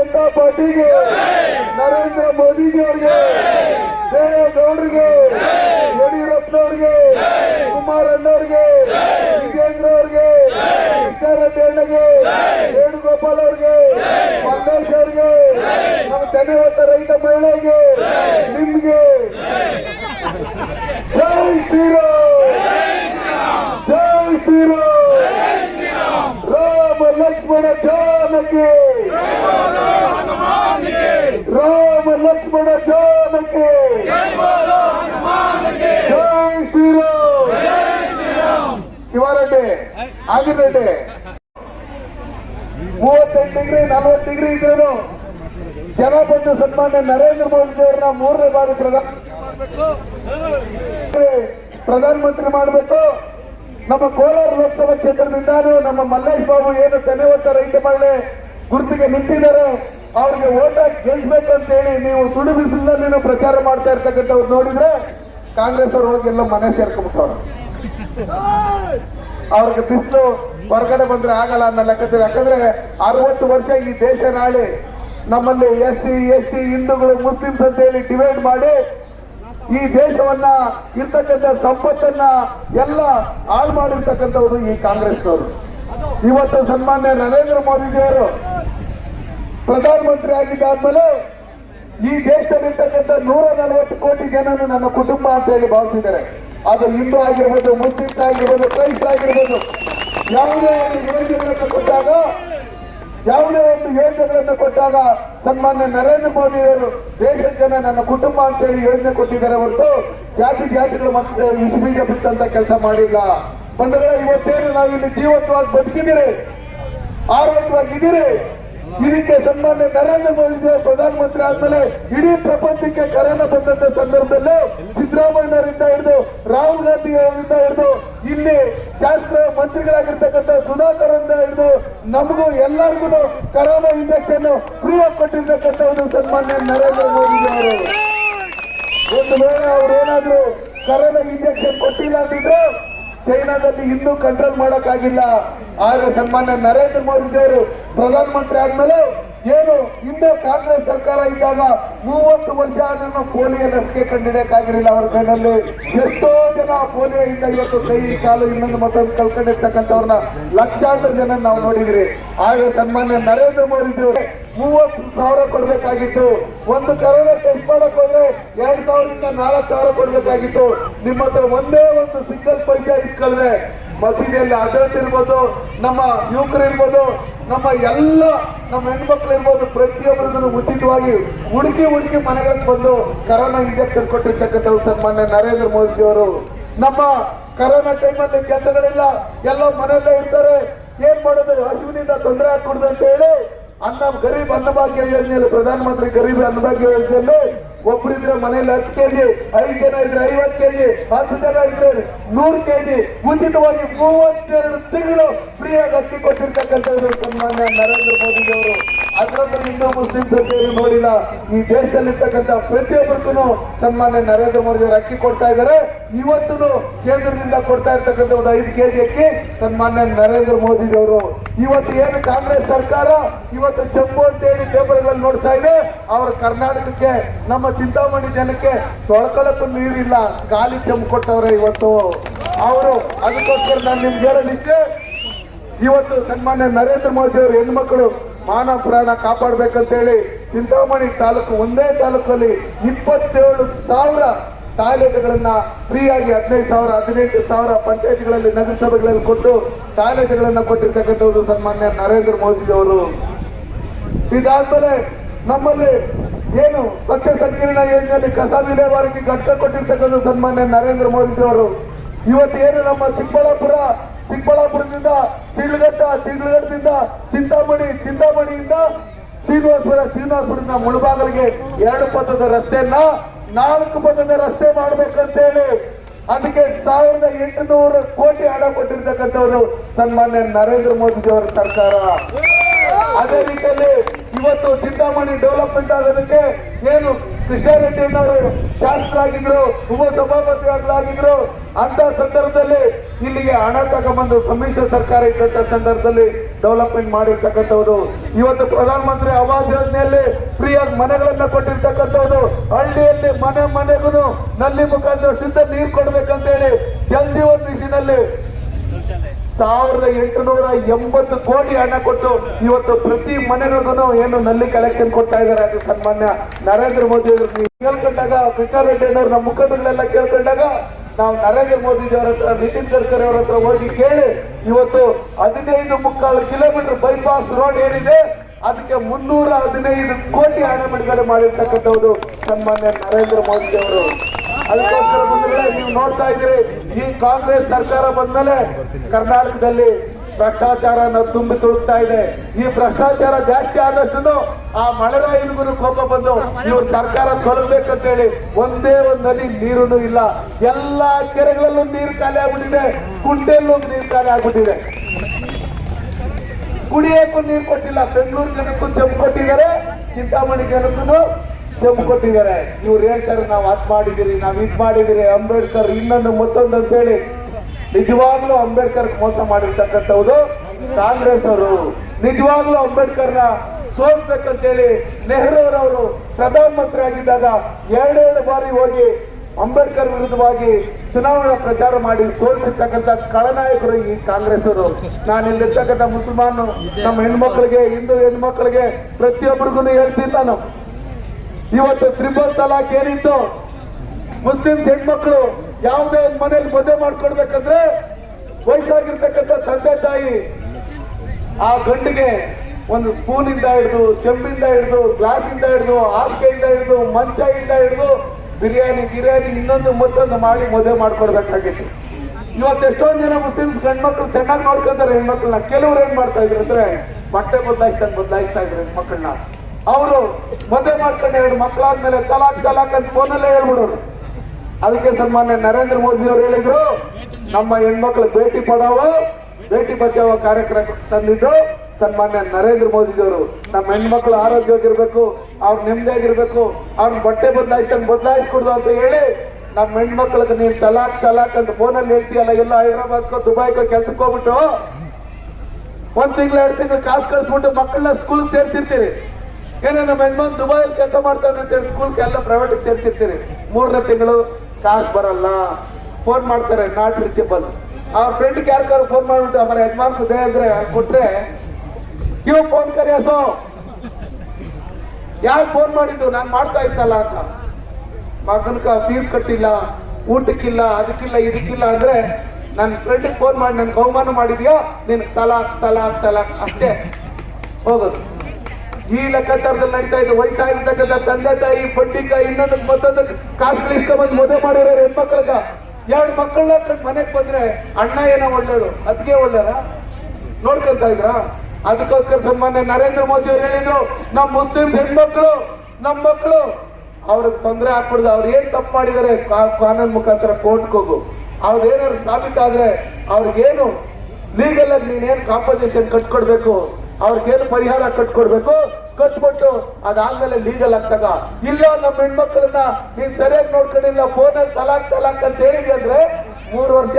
ಜನತಾ ಪಾರ್ಟಿಗೆ, ನರೇಂದ್ರ ಮೋದಿಜಿ ಅವರಿಗೆ ದೇವೇಗೌಡರಿಗೆ ಯಡಿಯೂರಪ್ಪನವ್ರಿಗೆ ಕುಮಾರಣ್ಣವ್ರಿಗೆ ವಿಜೇಂದ್ರ ಅವ್ರಿಗೆ ಕೃಷ್ಣಾರೆಡ್ಡಿ ಅಣ್ಣಗೆ, ವೇಣುಗೋಪಾಲ್ ಅವ್ರಿಗೆ ಮಲ್ಲೇಶ್ ಅವ್ರಿಗೆ, ನಮ್ಮ ತೆನೆವತ್ತ ರೈತ ಮಹಿಳೆಗೆ, ನಿಮ್ಗೆ. ಜೈ ಶ್ರೀರಾಮ್ ಜೈ ಶ್ರೀರಾಮ್. ರಾಮ ಲಕ್ಷ್ಮಣ ಜಾನಕಿ ರಾಮ ಲಕ್ಷ್ಮಣ ಜಾನಕಿ ಜೈ ಶ್ರೀರಾಮ್ ಶಿವಾರೆಡ್ಡಿ ಆಗಿರೆಡ್ಡಿ ಮೂವತ್ತೆಂಟು ಡಿಗ್ರಿ, ನಲವತ್ತು ಡಿಗ್ರಿ ಇದ್ರೂ ಬಂದು ಸನ್ಮಾನ್ಯ ನರೇಂದ್ರ ಮೋದಿ ಅವ್ರನ್ನ ಮೂರನೇ ಬಾರಿ ಪ್ರಧಾನ ಪ್ರಧಾನಮಂತ್ರಿ ಮಾಡಬೇಕು. ನಮ್ಮ ಕೋಲಾರ ಲೋಕಸಭಾ ಕ್ಷೇತ್ರದಿಂದಾನು ನಮ್ಮ ಮಲ್ಲೇಶ್ ಬಾಬು ಏನು ಧನ್ಯವಾದ ರೈತ ಮಹಿಳೆ ಗುರುತಿಗೆ ನಿಂತಿದ್ದಾರೆ, ಅವ್ರಿಗೆ ಓಟ ಅಂತ ಹೇಳಿ ನೀವು ಸುಡು ಬಿಸಿಲಿನಲ್ಲಿ ಪ್ರಚಾರ ಮಾಡ್ತಾ ಇರ್ತಕ್ಕಂಥವ್ರು ನೋಡಿದ್ರೆ ಕಾಂಗ್ರೆಸ್ ಅವ್ರು ಹೋಗಿ ಎಲ್ಲ ಮನೆ ಸೇರ್ಕೊಂಡ್ಬಿಟ್ಟವ್ರು ಅವ್ರಿಗೆ ಬಿಸಿಲು ಹೊರಗಡೆ ಬಂದ್ರೆ ಆಗಲ್ಲ ಅನ್ನೋ ಲೆಕ್ಕದಲ್ಲಿ. ಯಾಕಂದ್ರೆ ಅರವತ್ತು ವರ್ಷ ಈ ದೇಶ ನಾಳೆ ನಮ್ಮಲ್ಲಿ ಎಸ್ ಸಿ, ಎಸ್ ಟಿ, ಹಿಂದೂಗಳು, ಮುಸ್ಲಿಮ್ಸ್ ಅಂತ ಹೇಳಿ ಡಿವೈಡ್ ಮಾಡಿ ಈ ದೇಶವನ್ನ, ಇರ್ತಕ್ಕಂಥ ಸಂಪತ್ತನ್ನ ಎಲ್ಲ ಹಾಳು ಮಾಡಿರ್ತಕ್ಕಂಥವ್ರು ಈ ಕಾಂಗ್ರೆಸ್ನವರು. ಇವತ್ತು ಸನ್ಮಾನ್ಯ ನರೇಂದ್ರ ಮೋದಿಜಿಯವರು ಪ್ರಧಾನಮಂತ್ರಿ ಆಗಿದ್ದಾದ್ಮೇಲೆ ಈ ದೇಶದಲ್ಲಿರ್ತಕ್ಕಂಥ ನೂರ ನಲವತ್ತು ಕೋಟಿ ಜನನು ನನ್ನ ಕುಟುಂಬ ಅಂತ ಹೇಳಿ ಭಾವಿಸಿದ್ದಾರೆ. ಅದು ಹಿಂದೂ ಆಗಿರ್ಬೋದು ಮುಸ್ಲಿಮ್ಸ್ ಆಗಿರ್ಬೋದು ಕ್ರೈಸ್ತ ಆಗಿರ್ಬೋದು ಯಾವುದೇ ಒಂದು ಯೋಜನೆಗಳನ್ನು ಕೊಟ್ಟಾಗ, ಯಾವುದೇ ಒಂದು ಯೋಜನೆಗಳನ್ನು ಕೊಟ್ಟಾಗ ಸನ್ಮಾನ್ಯ ನರೇಂದ್ರ ಮೋದಿ ಅವರು ದೇಶದ ಜನ ನನ್ನ ಕುಟುಂಬ ಅಂತೇಳಿ ಯೋಜನೆ ಕೊಟ್ಟಿದ್ದಾರೆ ಹೊರತು ಜಾತಿ ಜಾತಿಗಳು ಮತ್ತೆ ವಿಷಬೀಜ ಬಿತ್ತಂತ ಕೆಲಸ ಮಾಡಿಲ್ಲ. ಬಂದ್ರೆ ಇವತ್ತೇನು ನಾವು ಇಲ್ಲಿ ಜೀವಂತವಾಗಿ ಬದುಕಿದ್ದೀರಿ? ಆರೋಗ್ಯವಾಗಿದ್ದೀರಿ? ಇದಕ್ಕೆ ಸನ್ಮಾನ್ಯ ನರೇಂದ್ರ ಮೋದಿ ಪ್ರಧಾನಮಂತ್ರಿ ಆದ್ಮೇಲೆ ಇಡೀ ಪ್ರಪಂಚಕ್ಕೆ ಕರೋನಾ ಬಂದಂತ ಸಂದರ್ಭದಲ್ಲಿ ಸಿದ್ದರಾಮಯ್ಯನವರಿಂದ ಹಿಡಿದು ರಾಹುಲ್ ಗಾಂಧಿ ಅವರಿಂದ ಹಿಡಿದು ಇಲ್ಲಿ ಶಾಸ್ತ್ರ ಮಂತ್ರಿಗಳಾಗಿರ್ತಕ್ಕಂಥ ಸುಧಾಕರ್ ಅಂತ ಹಿಡಿದು ನಮಗೂ ಎಲ್ಲರಿಗೂ ಕರೋನಾ ಇಂಜೆಕ್ಷನ್ ಫ್ರೀ ಆಗಿ ಕೊಟ್ಟಿರ್ತಕ್ಕಂಥದ್ದು ಸನ್ಮಾನ್ಯ ನರೇಂದ್ರ ಮೋದಿ ಅವರು. ಒಂದು ವೇಳೆ ಅವ್ರು ಏನಾದ್ರು ಕರೋನಾ ಇಂಜೆಕ್ಷನ್ ಕೊಟ್ಟಿಲ್ಲ ಅಂತಿದ್ರೆ ಚೈನಾದಲ್ಲಿ ಇನ್ನೂ ಕಂಟ್ರೋಲ್ ಮಾಡೋಕ್ಕಾಗಿಲ್ಲ. ಆದ್ರೆ ಸನ್ಮಾನ್ಯ ನರೇಂದ್ರ ಮೋದಿ ಅವರು ಪ್ರಧಾನಮಂತ್ರಿ ಆದ್ಮೇಲೆ ಏನು ಹಿಂದೆ ಕಾಂಗ್ರೆಸ್ ಸರ್ಕಾರ ಇದ್ದಾಗ ಮೂವತ್ತು ವರ್ಷ ಆದ್ರೂ ಪೋಲಿಯೋ ಲಸಿಕೆ ಕಂಡಿಡಿಯಕ್ಕಾಗಿರಲಿಲ್ಲ ಅವರ ಕೈನಲ್ಲಿ ಎಷ್ಟೋ ಜನ ಪೋಲಿಯೋಯಿಂದ ಇವತ್ತು ಕೈ, ಕಾಲು ಇನ್ನೊಂದು ಮತ್ತೊಂದು ಕಳ್ಕೊಂಡಿರ್ತಕ್ಕಂಥವ್ರನ್ನ ಲಕ್ಷಾಂತರ ಜನ ನಾವು ನೋಡಿದ್ರಿ ಆಗ ಸನ್ಮಾನ್ಯ ನರೇಂದ್ರ ಮೋದಿ ಅವರು ಮೂವತ್ತು ಸಾವಿರ ಕೊಡ್ಬೇಕಾಗಿತ್ತು. ಒಂದು ಕರೋನಾ ಟೆಸ್ಟ್ ಮಾಡಕ್ ಹೋದ್ರೆ ಎರಡ್ ಸಾವಿರದಿಂದ ನಾಲ್ಕು ಸಾವಿರ ಕೊಡ್ಬೇಕಾಗಿತ್ತು. ನಿಮ್ಮ ಹತ್ರ ಒಂದೇ ಒಂದು ಸಿಂಗಲ್ ಪೈಸೆ ಇಸ್ಕೊಳ್ರೆ ಮಸೀದಿಯಲ್ಲಿ ಹಜರತ್ ಇರ್ಬೋದು, ನಮ್ಮ ಯುವಕರು ಇರ್ಬೋದು, ನಮ್ಮ ಎಲ್ಲ ನಮ್ಮ ಹೆಣ್ಮಕ್ಳು ಇರ್ಬೋದು ಪ್ರತಿಯೊಬ್ಬರಿಗೂ ಉಚಿತವಾಗಿ ಹುಡುಕಿ ಹುಡುಕಿ ಮನೆಗಳಿಗೆ ಬಂದು ಕರೋನಾ ಇಂಜೆಕ್ಷನ್ ಕೊಟ್ಟಿರ್ತಕ್ಕಂಥವ್ರು ಸನ್ಮಾನ್ಯ ನರೇಂದ್ರ ಮೋದಿ ಅವರು. ನಮ್ಮ ಕರೋನಾ ಟೈಮಲ್ಲಿ ಕೆಲಸಗಳಿಲ್ಲ, ಎಲ್ಲ ಮನೆಯಲ್ಲೇ ಇರ್ತಾರೆ. ಏನ್ ಮಾಡೋದು? ಹಸುವಿನಿಂದ ತೊಂದರೆ ಆಗ್ಕೊಡ್ದು ಅಂತ ಹೇಳಿ ಅನ್ನ ಗರೀಬ್ ಅನ್ನಭಾಗ್ಯ ಯೋಜನೆಯಲ್ಲಿ ಪ್ರಧಾನಮಂತ್ರಿ ಗರೀಬ್ ಅನ್ನಭಾಗ್ಯ ಯೋಜನೆಯಲ್ಲಿ ಒಬ್ರಿದ್ರೆ ಮನೆಯಲ್ಲಿ ಹತ್ತು ಕೆಜಿ ಐದು ಜನ ಇದ್ರೆ ಐವತ್ತು ಕೆಜಿ ಹತ್ತು ಜನ ಇದ್ರೆ ನೂರು ಕೆಜಿ ಉಚಿತವಾಗಿ ಮೂವತ್ತೆರಡು ತಿಂಗಳು ಫ್ರೀಯಾಗಿ ಅಕ್ಕಿ ಕೊಟ್ಟಿರ್ತಕ್ಕಂಥದ್ದು ಸನ್ಮಾನ್ಯ ನರೇಂದ್ರ ಮೋದಿ ಅವರು. ಅದರಲ್ಲೂ ಹಿಂದೂ ಮುಸ್ಲಿಂ ಸಂಖ್ಯೆಯಲ್ಲಿ ನೋಡಿಲ್ಲ. ಈ ದೇಶದಲ್ಲಿರ್ತಕ್ಕಂಥ ಪ್ರತಿಯೊಬ್ಬರಿಗೂ ಸನ್ಮಾನ್ಯ ನರೇಂದ್ರ ಮೋದಿ ಅವರು ಅಕ್ಕಿ ಕೊಡ್ತಾ ಇದ್ದಾರೆ. ಇವತ್ತು ಕೇಂದ್ರದಿಂದ ಕೊಡ್ತಾ ಇರ್ತಕ್ಕಂಥ ಒಂದು ಐದು ಕೆಜಿ ಅಕ್ಕಿ ಸನ್ಮಾನ್ಯ ನರೇಂದ್ರ ಮೋದಿ ಅವರು. ಇವತ್ತು ಏನು ಕಾಂಗ್ರೆಸ್ ಸರ್ಕಾರ? ಇವತ್ತು ಚಂಬು ಅಂತ ಹೇಳಿ ಪೇಪರ್ಗಳಲ್ಲಿ ನೋಡ್ತಾ ಇದೆ. ಅವರು ಕರ್ನಾಟಕಕ್ಕೆ ನಮ್ಮ ಚಿಂತಾಮಣಿ ಜನಕ್ಕೆ ತೊಳ್ಕೊಳ್ಳೋಕ್ಕೂ ನೀರಿಲ್ಲ ಗಾಲಿ ಕೊಟ್ಟವ್ರೆ ಇವತ್ತು. ಅವರು ಅದಕ್ಕೋಸ್ಕರ ನಾನು ನಿಮ್ಗೆ ಹೇಳೋದಿಷ್ಟೇ, ಇವತ್ತು ಸನ್ಮಾನ್ಯ ನರೇಂದ್ರ ಮೋದಿ ಅವರು ಹೆಣ್ಮಕ್ಳು ಮಾನ ಪ್ರಾಣ ಕಾಪಾಡ್ಬೇಕಂತೇಳಿ ಚಿಂತಾಮಣಿ ತಾಲೂಕು ಒಂದೇ ತಾಲೂಕಲ್ಲಿ ಇಪ್ಪತ್ತೇಳು ಸಾವಿರ ಟಾಯ್ಲೆಟ್ಗಳನ್ನ ಫ್ರೀಯಾಗಿ ಹದಿನೈದು ಸಾವಿರ, ಹದಿನೆಂಟು ಸಾವಿರ ಪಂಚಾಯತ್ಗಳಲ್ಲಿ, ನಗರಸಭೆಗಳಲ್ಲಿ ಕೊಟ್ಟು ಟಾಯ್ಲೆಟ್ಗಳನ್ನ ಕೊಟ್ಟಿರ್ತಕ್ಕಂಥವ್ರು ಸನ್ಮಾನ್ಯ ನರೇಂದ್ರ ಮೋದಿ ಅವರು ಇದಾದ್ಮೇಲೆ ನಮ್ಮಲ್ಲಿ ಏನು ಸ್ವಚ್ಛ ಸಂಕೀರ್ಣ ಯೋಜನೆಯಲ್ಲಿ ಕಸ ವಿಲೇವಾರಿಗೆ ಘಟಕ ಕೊಟ್ಟಿರ್ತಕ್ಕಂಥ ಸನ್ಮಾನ್ಯ ನರೇಂದ್ರ ಮೋದಿ ಅವರು ಏನು ನಮ್ಮ ಚಿಕ್ಕಬಳ್ಳಾಪುರ, ಚಿಕ್ಕಬಳ್ಳಾಪುರದಿಂದ ಶಿಡ್ಲಘಟ್ಟ ಶಿಡ್ಲಘಟ್ಟದಿಂದ ಚಿಂತಾಮಣಿ, ಚಿಂತಾಮಣಿಯಿಂದ ಶ್ರೀನಿವಾಸಪುರ, ಶ್ರೀನಿವಾಸಪುರದಿಂದ ಮುಳಬಾಗಲಿಗೆ ಎರಡು ಪಥದ ರಸ್ತೆಯನ್ನ ನಾಲ್ಕು ಪಥದ ರಸ್ತೆ ಮಾಡ್ಬೇಕಂತೇಳಿ ಅದಕ್ಕೆ ಸಾವಿರದ ಎಂಟುನೂರು ಕೋಟಿ ಹಣ ಕೊಟ್ಟಿರ್ತಕ್ಕಂಥದ್ದು ಸನ್ಮಾನ್ಯ ನರೇಂದ್ರ ಮೋದಿ ಅವರ ಸರ್ಕಾರ. ಅದೇ ರೀತಿಯಲ್ಲಿ ಇವತ್ತು ಚಿಂತಾಮಣಿ ಡೆವಲಪ್ಮೆಂಟ್ ಆಗೋದಕ್ಕೆ ಏನು ಕೃಷ್ಣಾರೆಡ್ಡಿ ಅವರು ಶಾಸಕರಾಗಿದ್ರು ಉಪ ಸಭಾಪತಿಗಳಾಗಿದ್ರು ಅಂತ ಸಂದರ್ಭದಲ್ಲಿ ಇಲ್ಲಿಗೆ ಹಣ ತಗೊಂಬಂದು ಸಮ್ಮಿಶ್ರ ಸರ್ಕಾರ ಇದ್ದಂತ ಸಂದರ್ಭದಲ್ಲಿ ಡೆವಲಪ್ಮೆಂಟ್ ಮಾಡಿರ್ತಕ್ಕಂಥವ್ರು. ಇವತ್ತು ಪ್ರಧಾನಮಂತ್ರಿ ಆವಾಸ್ ಯೋಜನೆಯಲ್ಲಿ ಫ್ರೀಯಾಗಿ ಮನೆಗಳನ್ನ ಕೊಟ್ಟಿರ್ತಕ್ಕಂಥವ್ರು. ಹಳ್ಳಿಯಲ್ಲಿ ಮನೆ ಮನೆಗೂ ನಲ್ಲಿ ಮುಖಾಂತರ ಶುದ್ಧ ನೀರು ಕೊಡ್ಬೇಕಂತ ಹೇಳಿ ಜಲ್ ಜೀವನ್ ಮಿಷನ್ ಅಲ್ಲಿ ಸಾವಿರದ ಎಂಟುನೂರ ಎಂಬತ್ತು ಕೋಟಿ ಹಣ ಕೊಟ್ಟು ಇವತ್ತು ಪ್ರತಿ ಮನೆಗಳಿಗೂ ಏನು ನಲ್ಲಿ ಕಲೆಕ್ಷನ್ ಕೊಡ್ತಾ ಇದ್ದಾರೆ ಅದು ಸನ್ಮಾನ್ಯ ನರೇಂದ್ರ ಮೋದಿ ಅವರು. ಕೇಳ್ಕೊಂಡಾಗ ರೆಡ್ಡಿ ಅವ್ರು ನಮ್ಮ ಮುಖಂಡಗಳೆಲ್ಲ ಕೇಳ್ಕೊಂಡಾಗ ನಾವು ನರೇಂದ್ರ ಮೋದಿ ಅವರ ಹತ್ರ, ನಿತಿನ್ ಗಡ್ಕರಿ ಅವರ ಹತ್ರ ಹೋಗಿ ಕೇಳಿ ಇವತ್ತು ಹದಿನೈದು ಮುಕ್ಕಾಲು ಕಿಲೋಮೀಟರ್ ಬೈಪಾಸ್ ರೋಡ್ ಏನಿದೆ, ಅದಕ್ಕೆ ಮುನ್ನೂರ ಹದಿನೈದು ಕೋಟಿ ಹಣ ಬಿಡುಗಡೆ ಮಾಡಿರ್ತಕ್ಕಂಥವ್ರು ಸನ್ಮಾನ್ಯ ನರೇಂದ್ರ ಮೋದಿ ಅವರು. ಅದಕ್ಕೋಸ್ಕರ ಬಂದ್ರೆ ನೀವು ನೋಡ್ತಾ ಇದ್ದೀರಿ, ಈ ಕಾಂಗ್ರೆಸ್ ಸರ್ಕಾರ ಬಂದ್ಮೇಲೆ ಕರ್ನಾಟಕದಲ್ಲಿ ಭ್ರಷ್ಟಾಚಾರ ತುಂಬಿ ತುಳುಕ್ತಾ ಇದೆ. ಈ ಭ್ರಷ್ಟಾಚಾರ ಜಾಸ್ತಿ ಆದಷ್ಟು ಆ ಮಳೆರಾಯನಿಗೂ ಕೋಪ ಬಂದು ಇವ್ರ ಸರ್ಕಾರ ತೊಲಗಬೇಕಂತೇಳಿ ಒಂದೇ ಒಂದು ನದಿ ನೀರು ಇಲ್ಲ. ಎಲ್ಲಾ ಕೆರೆಗಳಲ್ಲೂ ನೀರು ಖಾಲಿ ಆಗ್ಬಿಟ್ಟಿದೆ ಕುಂಟೆಯಲ್ಲೂ ನೀರು ಖಾಲಿ ಆಗ್ಬಿಟ್ಟಿದೆ. ಕುಡಿಯಕ್ಕೂ ನೀರು ಕೊಟ್ಟಿಲ್ಲ. ಬೆಂಗಳೂರು ಜನಕ್ಕೂ ಕೊಟ್ಟಿದ್ದಾರೆ ಚಿಂತಾಮಣಿ ಜನಕ್ಕೂ ಚೆಂಬು ಕೊಟ್ಟಿದ್ದಾರೆ ಇವ್ರು ಹೇಳ್ತಾರೆ, ನಾವು ಅದ್ ಮಾಡಿದಿರಿ, ನಾವ್ ಇದ್ ಮಾಡಿದಿರಿ, ಅಂಬೇಡ್ಕರ್ ಇನ್ನೊಂದು ಮತ್ತೊಂದು ಅಂತ ಹೇಳಿ ನಿಜವಾಗ್ಲೂ ಅಂಬೇಡ್ಕರ್ ಮೋಸ ಮಾಡಿರ್ತಕ್ಕಂಥವ್ರು ಕಾಂಗ್ರೆಸ್ ಅವರು. ನಿಜವಾಗ್ಲೂ ಅಂಬೇಡ್ಕರ್ನ ಸೋಲ್ಬೇಕಂತೇಳಿ ಪ್ರಧಾನ ಮಂತ್ರಿ ಆಗಿದ್ದಾಗ ಎರಡೆರಡು ಬಾರಿ ಹೋಗಿ ಅಂಬೇಡ್ಕರ್ ವಿರುದ್ಧವಾಗಿ ಚುನಾವಣಾ ಪ್ರಚಾರ ಮಾಡಿ ಸೋಲ್ಸಿರ್ತಕ್ಕಂತ ಖಳನಾಯಕರು ಈ ಕಾಂಗ್ರೆಸ್ ಅವರು. ನಾನು ಇಲ್ಲಿರ್ತಕ್ಕಂಥ ಮುಸಲ್ಮಾನು, ನಮ್ಮ ಹೆಣ್ಮಕ್ಳಿಗೆ, ಹಿಂದೂ ಹೆಣ್ಮಕ್ಳಿಗೆ ಪ್ರತಿಯೊಬ್ಬರಿಗೂ ಹೇಳ್ತೀನಿ ನಾನು. ಇವತ್ತು ತ್ರಿಬಲ್ ತಲಾಖ್ ಏನಿತ್ತು? ಮುಸ್ಲಿಮ್ಸ್ ಹೆಣ್ಮಕ್ಳು ಯಾವುದೇ ಒಂದು ಮನೇಲಿ ಮದುವೆ ಮಾಡ್ಕೊಡ್ಬೇಕಂದ್ರೆ ವಯಸ್ಸಾಗಿರ್ತಕ್ಕಂಥ ತಂದೆ ತಾಯಿ ಆ ಗಂಡಿಗೆ ಒಂದು ಸ್ಪೂನಿಂದ ಹಿಡಿದು, ಚೆಂಬಿಂದ ಹಿಡಿದು, ಗ್ಲಾಸಿಂದ ಹಿಡಿದು, ಹಾಸಿಗೆಯಿಂದ ಹಿಡಿದು, ಮಂಚದಿಂದ ಹಿಡಿದು ಬಿರಿಯಾನಿ, ಗಿರಿಯಾನಿ ಇನ್ನೊಂದು ಮತ್ತೊಂದು ಮಾಡಿ ಮದುವೆ ಮಾಡ್ಕೊಡ್ಬೇಕಾಗಿತ್ತು. ಇವತ್ತು ಎಷ್ಟೊಂದು ಜನ ಮುಸ್ಲಿಮ್ಸ್ ಗಂಡ್ಮಕ್ಳು ಚೆನ್ನಾಗಿ ನೋಡ್ಕೊಂತಾರೆ ಹೆಣ್ಮಕ್ಳನ್ನ. ಕೆಲವ್ರು ಏನ್ ಮಾಡ್ತಾ ಇದ್ರು ಅಂದ್ರೆ ಬಟ್ಟೆ ಬದಲಾಯಿಸ್ದಂಗೆ ಬದಲಾಯಿಸ್ತಾ ಇದ್ರು ಹೆಣ್ಮಕ್ಳನ್ನ. ಅವರು ಮದುವೆ ಮಾಡ್ಕೊಂಡು ಎರಡು ಮಕ್ಕಳಾದ್ಮೇಲೆ ತಲಾಕ್ ತಲಾಕ್ ಅಂತ ಫೋನಲ್ಲೇ ಹೇಳ್ಬಿಡೋರು. ಅದಕ್ಕೆ ಸನ್ಮಾನ್ಯ ನರೇಂದ್ರ ಮೋದಿ ಅವರು ಹೇಳಿದ್ರು, ನಮ್ಮ ಹೆಣ್ಮಕ್ಳು ಭೇಟಿ ಪಡಾವೋ ಭೇಟಿ ಬಚಾವ ಕಾರ್ಯಕ್ರಮ ತಂದಿದ್ದು ಸನ್ಮಾನ್ಯ ನರೇಂದ್ರ ಮೋದಿ ಅವರು ನಮ್ಮ ಹೆಣ್ಮಕ್ಳು ಆರೋಗ್ಯವಾಗಿರ್ಬೇಕು, ಅವ್ರು ನೆಮ್ಮದಿಯಾಗಿರ್ಬೇಕು, ಅವ್ರ ಬಟ್ಟೆ ಬದಲಾಯಿಸ್ಕೊಂಡು ಬದಲಾಯಿಸ್ಕೊಡ್ದು ಅಂತ ಹೇಳಿ ನಮ್ಮ ಹೆಣ್ಮಕ್ಳಿಗೆ ನೀನ್ ತಲಾಕ್ ತಲಾಕ್ ಅಂತ ಫೋನಲ್ಲಿ ಹೇಳ್ತೀಯಲ್ಲ, ಎಲ್ಲ ಹೈದ್ರಾಬಾದ್ಕೋ ದುಬೈಗೋ ಕೆಲ್ಸಕ್ಕೆ ಹೋಗ್ಬಿಟ್ಟು ಒಂದ್ ತಿಂಗಳು, ಎರಡು ತಿಂಗಳು ಕಾಸು ಕಳಿಸ್ಬಿಟ್ಟು ಮಕ್ಕಳನ್ನ ಸ್ಕೂಲ್ ಸೇರ್ಸಿರ್ತೀರಿ. ಏನೋ ನಮ್ಮ ಯಜಮಾನ್ ದುಬೈಯಲ್ಲಿ ಕೆಲಸ ಮಾಡ್ತಾನೆ ಅಂತೇಳಿ ಸ್ಕೂಲ್ಗೆ ಎಲ್ಲ ಪ್ರೈವೇಟ್ ಸೇರಿಸಿರ್ತೀರಿ. ಮೂರನೇ ತಿಂಗಳು ಕಾಸು ಬರಲ್ಲ. ಫೋನ್ ಮಾಡ್ತಾರೆ ನಾಟ್ ಪ್ರಿನ್ಸಿಪಲ್ ಆ ಫ್ರೆಂಡ್ ಯಾರ್ಗಾರು ಫೋನ್ ಮಾಡಿಬಿಟ್ಟು ಅವರ ಯಜಮಾನ್ ಕುದೇ ಅಂದ್ರೆ ಕೊಟ್ರೆ ಇವ್ ಫೋನ್ ಕರೆಯಸೋ ಯಾರು ಫೋನ್ ಮಾಡಿದ್ದು? ನಾನು ಮಾಡ್ತಾ ಇದ್ದಲ್ಲ ಅಂತ. ಮಗನಕ ಫೀಸ್ ಕಟ್ಟಿಲ್ಲ, ಊಟಕ್ಕಿಲ್ಲ, ಅದಕ್ಕಿಲ್ಲ, ಇದಕ್ಕಿಲ್ಲ ಅಂದ್ರೆ ನನ್ನ ಫ್ರೆಂಡಿಗೆ ಫೋನ್ ಮಾಡಿ, ನನ್ಗೆ ಅವಮಾನ ಮಾಡಿದ್ಯೋ? ನಿನ್ ತಲಾಕ್ ತಲಾಕ್ ತಲಾಕ್. ಅಷ್ಟೇ. ಹೋಗೋದು. ಈ ಲೆಕ್ಕಾಚಾರದಲ್ಲಿ ನಡೀತಾ ಇದೆ ವಯಸ್ಸಾಗಿರ್ತಕ್ಕಂಥ ತಂದೆ ತಾಯಿ ಬಡ್ಡಿಕ ಇನ್ನೊಂದಕ್ಕೆ ಮತ್ತೊಂದಕ್ಕೆ ಕಾಸ್ಟ್ಲಿ ಇಸ್ಕೊಂಬಂದು ಮದುವೆ ಮಾಡಿರೋ ಹೆಣ್ಮಕ್ಳಿಗ. ಎರಡು ಮಕ್ಕಳನ್ನ ಮನೆಗೆ ಬಂದ್ರೆ ಅಣ್ಣ ಏನೋ ಒಳ್ಳೇದು ಅದಕ್ಕೆ ಒಳ್ಳೇದ? ನೋಡ್ಕೊಂತ ಇದ್ರ? ಅದಕ್ಕೋಸ್ಕರ ಸನ್ಮಾನ್ಯ ನರೇಂದ್ರ ಮೋದಿ ಅವ್ರು ಹೇಳಿದ್ರು ನಮ್ಮ ಮುಸ್ಲಿಂ ಹೆಣ್ಮಕ್ಳು ನಮ್ಮ ಮಕ್ಕಳು ಅವ್ರಿಗೆ ತೊಂದರೆ ಹಾಕ್ಬಿಡ್ದು ಅವ್ರು ಏನ್ ತಪ್ಪು ಮಾಡಿದ್ದಾರೆ? ಕಾ- ಕಾನೂನು ಮುಖಾಂತರ ಕೋರ್ಟ್ಗೆ ಹೋಗು. ಅವ್ರದ್ದೇನಾದ್ರು ಸಾಬೀತಾದ್ರೆ ಅವ್ರಿಗೇನು ಲೀಗಲ್ ಆಗಿ ನೀನೇನ್ ಕಾಂಪೋಸಿಷನ್ ಕಟ್ಕೊಡ್ಬೇಕು? ಅವ್ರಿಗೇನು ಪರಿಹಾರ ಕಟ್ಕೊಡ್ಬೇಕು? ಕಟ್ಬಿಟ್ಟು ಅದಾದ್ಮೇಲೆ ಲೀಗಲ್ ಆಗ್ತಾಗ ಇಲ್ಲ ನಮ್ಮ ಹೆಣ್ಮಕ್ಳನ್ನ ನೀನ್ ಸರಿಯಾಗಿ ನೋಡ್ಕೊಂಡಿಲ್ಲ ಫೋನಲ್ಲಿ ತಲಾಕ್ ತಲಾಕ್ ಅಂತ ಹೇಳಿದ್ವಿ ಅಂದ್ರೆ ಮೂರು ವರ್ಷ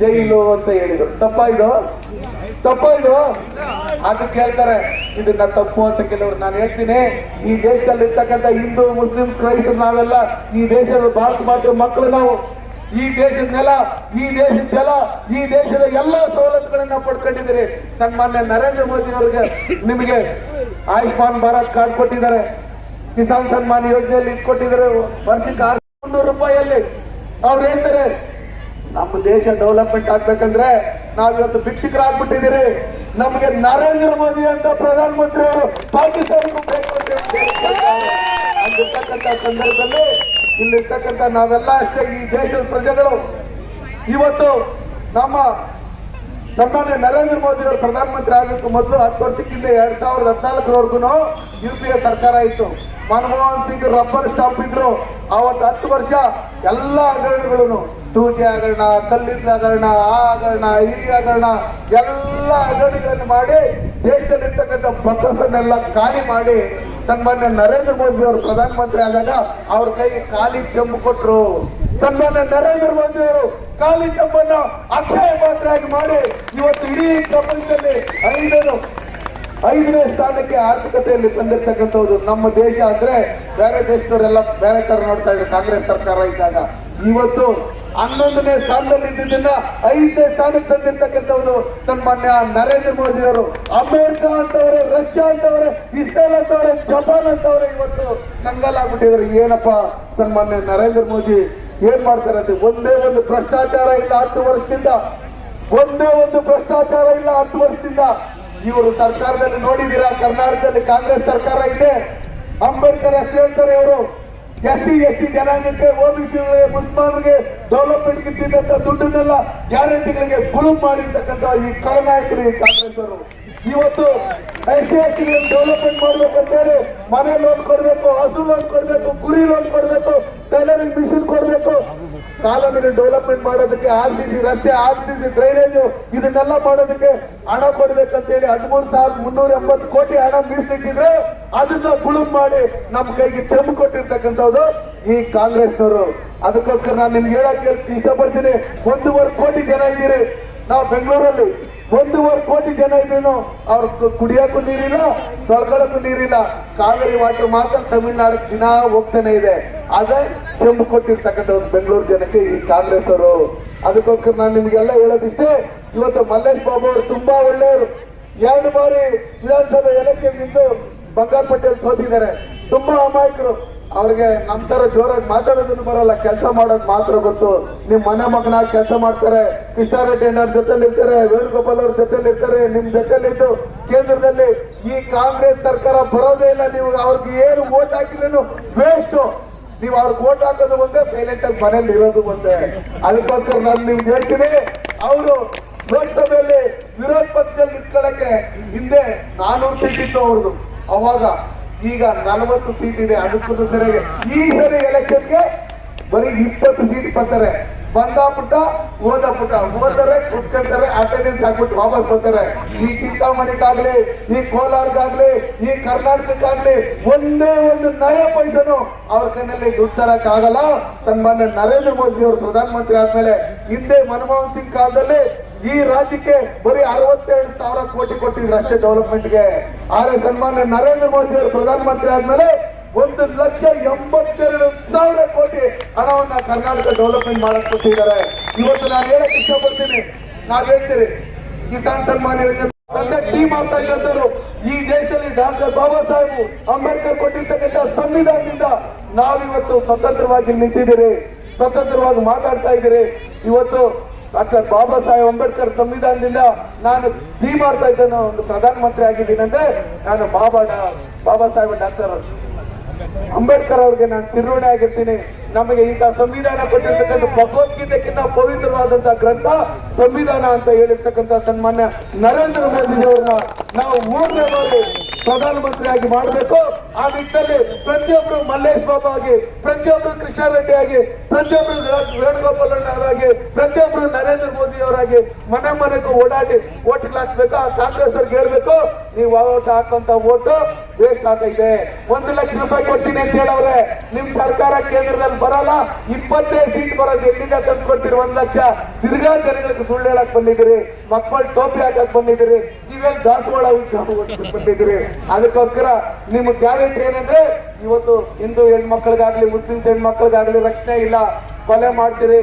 ಜೈಲು ಅಂತ ಹೇಳಿದ್ರು. ತಪ್ಪ ಇದು? ತಪ್ಪ ಇದು? ಅದಕ್ಕೆ ಹೇಳ್ತಾರೆ ಇದನ್ನ ತಪ್ಪು ಅಂತ ಕೆಲವರು. ನಾನು ಹೇಳ್ತೀನಿ, ಈ ದೇಶದಲ್ಲಿ ಇರ್ತಕ್ಕಂಥ ಹಿಂದೂ ಮುಸ್ಲಿಂ ಕ್ರೈಸ್ತರು ನಾವೆಲ್ಲ ಈ ದೇಶದ ಭಾರತ ಮಾತ್ರ ಮಕ್ಕಳು ನಾವು. ಈ ದೇಶದ ನೆಲ, ಈ ದೇಶದ ಜಲ, ಈ ದೇಶದ ಎಲ್ಲ ಸವಲತ್ತುಗಳನ್ನ ಪಡ್ಕೊಂಡಿದ್ದೀರಿ. ಸನ್ಮಾನ್ಯ ನರೇಂದ್ರ ಮೋದಿ ಅವರಿಗೆ ನಿಮಗೆ ಆಯುಷ್ಮಾನ್ ಭಾರತ್ ಕಾರ್ಡ್ ಕೊಟ್ಟಿದ್ದಾರೆ. ಕಿಸಾನ್ ಸನ್ಮಾನ್ ಯೋಜನೆಯಲ್ಲಿ ಕೊಟ್ಟಿದ್ದಾರೆ. ವರ್ಷಕ್ಕೆ ಆರು ಮುನ್ನೂರು ರೂಪಾಯಿಯಲ್ಲಿ ಅವ್ರು ಹೇಳ್ತಾರೆ, ನಮ್ಮ ದೇಶ ಡೆವಲಪ್ಮೆಂಟ್ ಆಗ್ಬೇಕಂದ್ರೆ ನಾವ್ ಇವತ್ತು ಭಿಕ್ಷುಕರಾಗ್ಬಿಟ್ಟಿದ್ದೀರಿ. ನಮಗೆ ನರೇಂದ್ರ ಮೋದಿ ಅಂತ ಪ್ರಧಾನಮಂತ್ರಿ ಅವರು ಪಾಕಿಸ್ತಾನಕ್ಕೂ ಬೇಕು ಅಂತ. ಸಂದರ್ಭದಲ್ಲಿ ಇಲ್ಲಿರ್ತಕ್ಕಂಥ ನಾವೆಲ್ಲ ಅಷ್ಟೇ ಈ ದೇಶದ ಪ್ರಜೆಗಳು. ಇವತ್ತು ನಮ್ಮ ಸನ್ಮಾನ್ಯ ನರೇಂದ್ರ ಮೋದಿ ಅವರು ಪ್ರಧಾನಮಂತ್ರಿ ಆಗೋಕ್ಕೂ ಮೊದಲು ಹತ್ತು ವರ್ಷಕ್ಕಿಂತ ಎರಡ್ ಸಾವಿರದ ಹದಿನಾಲ್ಕರವರೆಗೂ ಯು ಪಿ ಎ ಸರ್ಕಾರ ಇತ್ತು. ಮನಮೋಹನ್ ಸಿಂಗ್ ರಬ್ಬರ್ ಸ್ಟಾಂಪ್ ಇದ್ರು. ಅವತ್ತು ಹತ್ತು ವರ್ಷ ಎಲ್ಲ ಹಗರಣಗಳು ಟೂ ಜಿ ಹಗರಣ ಕಲ್ಲಿದ್ದ ಹಗರಣ, ಆ ಹಗರಣ, ಈ ಹಗರಣ, ಎಲ್ಲ ಹಗರಣಗಳನ್ನು ಮಾಡಿ ದೇಶದಲ್ಲಿರ್ತಕ್ಕಂಥ ಪ್ರಕಸನ್ನೆಲ್ಲ ಖಾಲಿ ಮಾಡಿ ಸನ್ಮಾನ್ಯ ನರೇಂದ್ರ ಮೋದಿ ಅವರು ಪ್ರಧಾನಮಂತ್ರಿ ಆದಾಗ ಅವ್ರ ಕೈಗೆ ಖಾಲಿ ಚೆಂಬು ಕೊಟ್ರು. ಸನ್ಮಾನ್ಯ ನರೇಂದ್ರ ಮೋದಿ ಅವರು ಖಾಲಿ ಕಬ್ಬನ್ನ ಅಕ್ಷಯ ಪಾತ್ರ ಆಗಿ ಮಾಡಿ ಇವತ್ತು ಇಡೀ ಪ್ರಪಂಚದಲ್ಲಿ ಐದನೇ ಐದನೇ ಸ್ಥಾನಕ್ಕೆ ಆರ್ಥಿಕತೆಯಲ್ಲಿ ತಂದಿರ್ತಕ್ಕಂಥದ್ದು ನಮ್ಮ ದೇಶ ಅಂದ್ರೆ ಬೇರೆ ದೇಶದವರೆಲ್ಲ ಬೇರೆ ತರ ನೋಡ್ತಾ ಇದ್ರು ಕಾಂಗ್ರೆಸ್ ಸರ್ಕಾರ ಇದ್ದಾಗ. ಇವತ್ತು ಹನ್ನೊಂದನೇ ಸ್ಥಾನದಲ್ಲಿ ಇದ್ದಿದ್ದನ್ನ ಐದನೇ ಸ್ಥಾನಕ್ಕೆ ತಂದಿರ್ತಕ್ಕಂಥವ್ರು ಸನ್ಮಾನ್ಯ ನರೇಂದ್ರ ಮೋದಿ ಅವರು. ಅಮೆರಿಕ ಅಂತವ್ರೆ, ರಷ್ಯಾ ಅಂತವ್ರೆ, ಇಸ್ರೇಲ್ ಅಂತವ್ರೆ, ಜಪಾನ್ ಅಂತವ್ರೆ ಇವತ್ತು ಕಂಗಾಲಾಗ್ಬಿಟ್ಟಿದ್ರು ಏನಪ್ಪ ಸನ್ಮಾನ್ಯ ನರೇಂದ್ರ ಮೋದಿ? ಏನ್ ಮಾಡ್ತಾರೆ ಅಂತ ಒಂದೇ ಒಂದು ಭ್ರಷ್ಟಾಚಾರ ಇಲ್ಲ ಹತ್ತು ವರ್ಷದಿಂದ. ಒಂದೇ ಒಂದು ಭ್ರಷ್ಟಾಚಾರ ಇಲ್ಲ ಹತ್ತು ವರ್ಷದಿಂದ. ಇವರು ಸರ್ಕಾರದಲ್ಲಿ ನೋಡಿದೀರಾ ಕರ್ನಾಟಕದಲ್ಲಿ ಕಾಂಗ್ರೆಸ್ ಸರ್ಕಾರ ಇದೆ. ಅಂಬೇಡ್ಕರ್ ಅಷ್ಟೇ ಹೇಳ್ತಾರೆ ಇವರು. ಎಸ್ ಸಿ ಎಸ್ ಟಿ ಜನಾಂಗಕ್ಕೆ ಓಬಿಸಿ ಮುಸ್ಲಿಮರಿಗೆ ಡೆವಲಪ್ಮೆಂಟ್ ಇಟ್ಟಿದ್ದಂತ ದುಡ್ಡನ್ನೆಲ್ಲ ಗ್ಯಾರಂಟಿಗಳಿಗೆ ಗುಳು ಮಾಡಿರ್ತಕ್ಕಂಥ ಈ ಕಳನಾಯಕರು ಈ ಕಾಂಗ್ರೆಸ್ ಅವರು ಇವತ್ತು S C S T development ಮಾಡ್ಬೇಕಂತೇಳಿ ಮನೆ ಲೋನ್ ಕೊಡಬೇಕು, ಹಸು ಲೋನ್ ಕೊಡಬೇಕು, ಕುರಿ ಲೋನ್ ಕೊಡಬೇಕು ಟೈಲರಿಂಗ್ ಮಿಷಿನ್ ಕಾಲೋನಿಗೆ ಡೆವಲಪ್ಮೆಂಟ್ ಮಾಡೋದಕ್ಕೆ ಆರ್ ಸಿ ಸಿ ರಸ್ತೆ ಆರ್ ಸಿ ಸಿ ಡ್ರೈನೇಜ್ ಇದನ್ನೆಲ್ಲ ಮಾಡೋದಕ್ಕೆ ಹಣ ಕೊಡ್ಬೇಕಂತ ಹೇಳಿ ಹದಿಮೂರು ಸಾವಿರದ ಮುನ್ನೂರ ಎಂಬತ್ತು ಕೋಟಿ ಹಣ ಮೀಸಲಿಟ್ಟಿದ್ರೆ ಅದನ್ನ ಗುಳುಮ್ ಮಾಡಿ ನಮ್ಮ ಕೈಗೆ ಚೆಂಬು ಕೊಟ್ಟಿರ್ತಕ್ಕಂಥದ್ದು ಈ ಕಾಂಗ್ರೆಸ್ನವರು. ಅದಕ್ಕೋಸ್ಕರ ನಾನು ನಿಮ್ಗೆ ಹೇಳಕ್ ಹೇಳ್- ಇಷ್ಟಪಡ್ತೀನಿ. ಒಂದೂವರೆ ಕೋಟಿ ಜನ ಇದ್ದೀರಿ. ನಾವು ಬೆಂಗಳೂರಲ್ಲಿ ಒಂದೂವರೆ ಕೋಟಿ ಜನ ಇದ್ರು ಅವ್ರ ಕುಡಿಯೋಕ್ಕೂ ನೀರಿಲ್ಲ, ತೊಳ್ಕೊಳ್ಳೋಕ್ಕೂ ನೀರಿಲ್ಲ. ಕಾವೇರಿ ವಾಟರ್ ಮಾತ್ರ ತಮಿಳ್ನಾಡಿಗೆ ದಿನ ಹೋಗ್ತಾನೆ ಇದೆ. ಅದೇ ಚೆಂಬು ಕೊಟ್ಟಿರ್ತಕ್ಕಂಥದ್ದು ಬೆಂಗಳೂರು ಜನಕ್ಕೆ ಈ ಕಾಂಗ್ರೆಸ್ ಅವರು. ಅದಕ್ಕೋಸ್ಕರ ನಾನು ನಿಮ್ಗೆಲ್ಲ ಹೇಳೋದಿಷ್ಟೇ, ಇವತ್ತು ಮಲ್ಲೇಶ್ ಬಾಬು ಅವರು ತುಂಬಾ ಒಳ್ಳೆಯವರು. ಎರಡು ಬಾರಿ ವಿಧಾನಸಭೆ ಎಲೆಕ್ಷನ್ ನಿಂತು ಬಂಗಾರಪಟ್ಟೆಯಲ್ಲಿ ಸೋತಿದ್ದಾರೆ. ತುಂಬಾ ಅಮಾಯಕರು. ಅವ್ರಿಗೆ ನಮ್ ತರ ಜೋರಾಗಿ ಮಾತಾಡೋದನ್ನು ಬರಲ್ಲ, ಕೆಲಸ ಮಾಡೋದು ಮಾತ್ರ ಗೊತ್ತು. ನಿಮ್ ಮನೆ ಮಗನಾಗಿ ಕೆಲಸ ಮಾಡ್ತಾರೆ, ಕೃಷ್ಣಾರೆಡ್ಡಿ ಅವ್ರ ಜೊತೆಲಿ ಇರ್ತಾರೆ ವೇಣುಗೋಪಾಲ್ ಅವ್ರ ಜೊತೆಲಿ ಇರ್ತಾರೆ ನಿಮ್ ಜೊತೆಲಿದ್ದು ಕೇಂದ್ರದಲ್ಲಿ ಈ ಕಾಂಗ್ರೆಸ್ ಸರ್ಕಾರ ಬರೋದೇ ಇಲ್ಲ, ನೀವು ಅವ್ರಿಗೆ ಏನು ವೋಟ್ ಹಾಕಿದ್ರೇನು ವೇಸ್ಟ್ ನೀವು ಅವ್ರಿಗೆ ವೋಟ್ ಹಾಕೋದು ಒಂದೇ ಸೈಲೆಂಟ್ ಆಗಿ ಮನೇಲಿ ಇರೋದು ಒಂದೇ. ಅದಕ್ಕೋಸ್ಕರ ನಾನು ನಿಮ್ಗೆ ಹೇಳ್ತೀನಿ, ಅವರು ಲೋಕಸಭೆಯಲ್ಲಿ ವಿರೋಧ ಪಕ್ಷದಲ್ಲಿ ನಿಂತ್ಕೊಳ್ಳಕ್ಕೆ ಹಿಂದೆ ನಾನೂರು ಸೀಟ್ ಇತ್ತು ಅವ್ರದ್ದು ಅವಾಗ ಈಗ ನಲವತ್ತು ಸೀಟ್ ಇದೆ ಅದಕ್ಕೂ ಸರಿಯಾಗಿ ಈ ಸರಿ ಎಲೆಕ್ಷನ್ಗೆ ಬರೀ ಇಪ್ಪತ್ತು ಸೀಟ್ ಬರ್ತಾರೆ. ಬಂದ ಪುಟ್ಟ ಓದ ಪುಟ್ಟ. ಹೋದರೆ ಕುತ್ಕೊಂತಾರೆ ಅಟೆಂಡೆನ್ಸ್ ಹಾಕ್ಬಿಟ್ಟು ವಾಪಸ್ ಬರ್ತಾರೆ. ಈ ಚಿಂತಾಮಣಿಗಾಗ್ಲಿ, ಈ ಕೋಲಾರ್ಗಾಗ್ಲಿ, ಈ ಕರ್ನಾಟಕಕ್ಕಾಗ್ಲಿ ಒಂದೇ ಒಂದು ನಯ ಪೈಸನು ಅವ್ರ ಕೈನಲ್ಲಿ ದುಡ್ಡು ತರಕ್ ಆಗಲ್ಲ. ಸನ್ಮಾನ್ಯ ನರೇಂದ್ರ ಮೋದಿ ಅವರು ಪ್ರಧಾನಮಂತ್ರಿ ಆದ್ಮೇಲೆ ಹಿಂದೆ ಮನಮೋಹನ್ ಸಿಂಗ್ ಕಾಲದಲ್ಲಿ ಈ ರಾಜ್ಯಕ್ಕೆ ಬರೀ ಅರವತ್ತೆರಡು ಸಾವಿರ ಕೋಟಿ ಕೊಟ್ಟಿದ್ರು ಅಷ್ಟೇ ಡೆವಲಪ್ಮೆಂಟ್ಗೆ. ಆದ್ರೆ ಸನ್ಮಾನ್ಯ ನರೇಂದ್ರ ಮೋದಿ ಅವರು ಪ್ರಧಾನಮಂತ್ರಿ ಆದ್ಮೇಲೆ ಒಂದು ಲಕ್ಷ ಎಂಬತ್ತೆರಡು ಸಾವಿರ ಕೋಟಿ ಹಣವನ್ನ ಕರ್ನಾಟಕ ಡೆವಲಪ್ಮೆಂಟ್ ಮಾಡಕ್ ಕೊಟ್ಟಿದ್ದಾರೆ. ಇವತ್ತು ನಾನು ಹೇಳಕ್ ಇಷ್ಟಪಡ್ತೀನಿ. ನಾವ್ ಹೇಳ್ತೀರಿ, ಕಿಸಾನ್ ಸನ್ಮಾನ್ ಯೋಜನೆ ಟೀಮ್ ಆಗ್ತಾ ಇದ್ದಂತರು ಈ ದೇಶದಲ್ಲಿ ಡಾಕ್ಟರ್ ಬಾಬಾ ಸಾಹೇಬ್ ಅಂಬೇಡ್ಕರ್ ಕೊಟ್ಟಿರ್ತಕ್ಕಂಥ ಸಂವಿಧಾನದಿಂದ ನಾವಿವತ್ತು ಸ್ವತಂತ್ರವಾಗಿ ನಿಂತಿದ್ದೀರಿ. ಸ್ವತಂತ್ರವಾಗಿ ಮಾತಾಡ್ತಾ ಇದ್ದೀರಿ. ಇವತ್ತು ಡಾಕ್ಟರ್ ಬಾಬಾ ಸಾಹೇಬ್ ಅಂಬೇಡ್ಕರ್ ಸಂವಿಧಾನದಿಂದ ನಾನು ಟೀ ಮಾಡ್ತಾ ಇದ್ದೇನೆ ಒಂದು ಪ್ರಧಾನಮಂತ್ರಿ ಆಗಿದ್ದೀನಿ ಅಂದ್ರೆ ನಾನು ಬಾಬಾ ಬಾಬಾ ಸಾಹೇಬ್ ಡಾಕ್ಟರ್ ಅಂಬೇಡ್ಕರ್ ಅವ್ರಿಗೆ ನಾನು ಚಿರುಣೆ ಆಗಿರ್ತೀನಿ. ನಮಗೆ ಇಂಥ ಸಂವಿಧಾನ ಕೊಟ್ಟಿರ್ತಕ್ಕಂಥ ಭಗವದ್ಗೀತೆಗಿಂತ ಪವಿತ್ರವಾದಂತಹ ಗ್ರಂಥ, ಸಂವಿಧಾನ ಅಂತ ಹೇಳಿರ್ತಕ್ಕಂಥ ಸನ್ಮಾನ್ಯ ನರೇಂದ್ರ ಮೋದಿ ಅವ್ರನ್ನ ನಾವು ಮೂರನೇ ಬಾರಿ ಪ್ರಧಾನಮಂತ್ರಿಯಾಗಿ ಮಾಡಬೇಕು. ಆ ನಿಟ್ಟಿನಲ್ಲಿ ಪ್ರತಿಯೊಬ್ರು ಮಲ್ಲೇಶ್ ಬಾಬು ಆಗಿ, ಪ್ರತಿಯೊಬ್ರು ಕೃಷ್ಣಾರೆಡ್ಡಿ ಆಗಿ, ಪ್ರತಿಯೊಬ್ರು ವೇಣುಗೋಪಾಲ್ ಅವರಾಗಿ, ಪ್ರತಿಯೊಬ್ರು ನರೇಂದ್ರ ಮೋದಿ ಅವರಾಗಿ ಮನೆ ಮನೆಗೂ ಓಡಾಡಿ ಓಟ್ ಹಾಕ್ಬೇಕು ಆ ಕಾಂಗ್ರೆಸ್ ಅವ್ರಿಗೆ ಹೇಳ್ಬೇಕು, ನೀವು ಓಟ್ ಹಾಕುವಂತ ಓಟು ವೇಸ್ಟ್ ಆಗ್ತೈತೆ ಒಂದು ಲಕ್ಷ ರೂಪಾಯಿ ಕೊಡ್ತೀನಿ ಅಂತ ಹೇಳವ್ರೆ ನಿಮ್ ಸರ್ಕಾರ ಕೇಂದ್ರದಲ್ಲಿ ಬರಲ್ಲ ಇಪ್ಪತ್ತೈದು ಸೀಟ್ ಬರೋದು ಎಲ್ಲಿಂದ ತಂದು ಕೊಡ್ತೀರಿ ಒಂದ್ ಲಕ್ಷ. ತಿರ್ಗಾ ಜನಗಳಿಗೆ ಸುಳ್ಳು ಹೇಳಕ್ ಬಂದಿದ್ದೀರಿ, ಮಕ್ಕಳು ಟೋಪಿ ಹಾಕಕ್ ಬಂದಿದ್ದೀರಿ, ನೀವೇನ್ ದಾಸವಾಳ ಬಂದಿದ್ದೀರಿ? ಅದಕ್ಕೋಸ್ಕರ ನಿಮ್ಮ ಟ್ಯಾಲೆಂಟ್ ಏನಂದ್ರೆ, ಇವತ್ತು ಹಿಂದೂ ಹೆಣ್ಮಕ್ಳಿಗಾಗ್ಲಿ, ಮುಸ್ಲಿಮ್ಸ್ ಹೆಣ್ಮಕ್ಳಿಗಾಗ್ಲಿ ರಕ್ಷಣೆ ಇಲ್ಲ. ಕೊಲೆ ಮಾಡ್ತೀರಿ.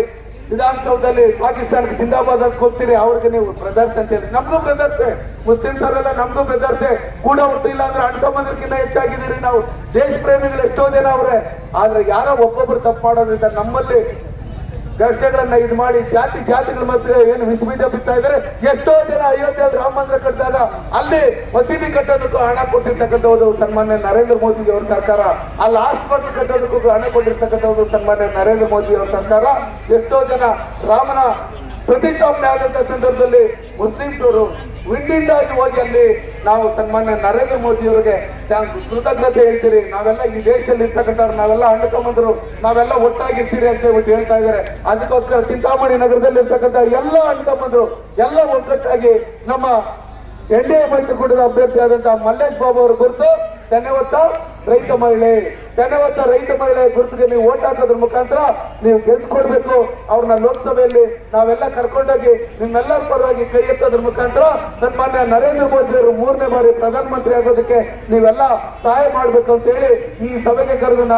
ವಿಧಾನಸೌಧದಲ್ಲಿ ಪಾಕಿಸ್ತಾನಕ್ಕೆ ಜಿಂದಾಬಾದ್ ಅಂತ ಕೂತೀರಿ ಅವ್ರಿಗೆ ನೀವು ಬ್ರದರ್ಸ್ ಅಂತ ಹೇಳಿ. ನಮ್ದು ಬ್ರದರ್ಸ್ ಮುಸ್ಲಿಮ್ಸ್ ಅವರೆಲ್ಲ ನಮ್ದು ಬ್ರದರ್ಸ್ ಕೂಡ ಹುಟ್ಟಿಲ್ಲ ಅಂದ್ರೆ ಅಣ್ತಮ್ಮಂದ್ರಕ್ಕಿಂತ ಹೆಚ್ಚಾಗಿದ್ದೀರಿ ನಾವು. ದೇಶ ಪ್ರೇಮಿಗಳು ಎಷ್ಟೋ ಜನ ಅವ್ರೆ. ಆದ್ರೆ ಯಾರೋ ಒಬ್ಬೊಬ್ರು ತಪ್ಪು ಮಾಡೋದ್ರಿಂದ ನಮ್ಮಲ್ಲಿ ಘರ್ಷಣೆಗಳನ್ನ ಇದು ಮಾಡಿ ಜಾತಿ ಜಾತಿಗಳ ಮಧ್ಯೆ ಏನು ವಿಷ ಬಿತ್ತಾ ಇದ್ದಾರೆ. ಎಷ್ಟೋ ಜನ ಅಯೋಧ್ಯೆಯಲ್ಲಿ ರಾಮ ಮಂದಿರ ಕಟ್ಟಿದಾಗ ಅಲ್ಲಿ ಮಸೀದಿ ಕಟ್ಟೋದಕ್ಕೂ ಹಣ ಕೊಟ್ಟಿರ್ತಕ್ಕಂಥದ್ದು ಸನ್ಮಾನ್ಯ ನರೇಂದ್ರ ಮೋದಿ ಅವರ ಸರ್ಕಾರ. ಅಲ್ಲಿ ಹಾಸ್ಪಿಟಲ್ ಕಟ್ಟೋದಕ್ಕೂ ಹಣ ಕೊಟ್ಟಿರ್ತಕ್ಕಂಥದ್ದು ಸನ್ಮಾನ್ಯ ನರೇಂದ್ರ ಮೋದಿ ಅವರ ಸರ್ಕಾರ. ಎಷ್ಟೋ ಜನ ರಾಮನ ಪ್ರತಿಷ್ಠಾಪನೆ ಆದಂತ ಸಂದರ್ಭದಲ್ಲಿ ಮುಸ್ಲಿಮ್ಸ್ ವಿಂಡಿಂದಾಗಿ ಹೋಗಿ ಅಲ್ಲಿ ನಾವು ಸನ್ಮಾನ್ಯ ನರೇಂದ್ರ ಮೋದಿ ಅವರಿಗೆ ಕೃತಜ್ಞತೆ ಹೇಳ್ತೀರಿ. ನಾವೆಲ್ಲ ಈ ದೇಶದಲ್ಲಿ ಇರ್ತಕ್ಕಂಥವ್ರು, ನಾವೆಲ್ಲ ಹಣ್ಣುಕೊಂಬಂದ್ರು ನಾವೆಲ್ಲ ಒಟ್ಟಾಗಿರ್ತೀರಿ ಅಂತ ಹೇಳ್ಬಿಟ್ಟು ಹೇಳ್ತಾ ಇದ್ದಾರೆ. ಅದಕ್ಕೋಸ್ಕರ ಚಿಂತಾಮಣಿ ನಗರದಲ್ಲಿ ಇರ್ತಕ್ಕಂಥ ಎಲ್ಲ ಹಣ್ಣುಕೊಂಬಂದ್ರು ಎಲ್ಲ ಒಗ್ಗಟ್ಟಾಗಿ ನಮ್ಮ ಎನ್ ಡಿ ಎ ಮೈತ್ರಿಕೂಟದ ಅಭ್ಯರ್ಥಿ ಆದಂತಹ ಮಲ್ಲೇಶ್ ಬಾಬು ಅವರು ಕುರಿತು ಧನ್ಯವಾದ. ರೈತ ಮಹಿಳೆ ಧನ್ಯವಾದ ರೈತ ಮಹಿಳೆ ಗುರುತಿಗೆ ನೀವು ಓಟ್ ಹಾಕೋದ್ರ ಮುಖಾಂತರ ನೀವು ಗೆದ್ದುಕೊಡ್ಬೇಕು ಅವ್ರನ್ನ ಲೋಕಸಭೆಯಲ್ಲಿ ನಾವೆಲ್ಲ ಕರ್ಕೊಂಡೋಗಿ ನಿಮ್ಮೆಲ್ಲರ ಪರವಾಗಿ ಕೈ ಎತ್ತೋದ್ರ ಮುಖಾಂತರ ಸನ್ಮಾನ್ಯ ನರೇಂದ್ರ ಮೋದಿ ಅವರು ಮೂರನೇ ಬಾರಿ ಪ್ರಧಾನಮಂತ್ರಿ ಆಗೋದಕ್ಕೆ ನೀವೆಲ್ಲ ಸಹಾಯ ಮಾಡ್ಬೇಕು ಅಂತ ಹೇಳಿ ಈ ಸಭೆಗೆ ಕರೆದು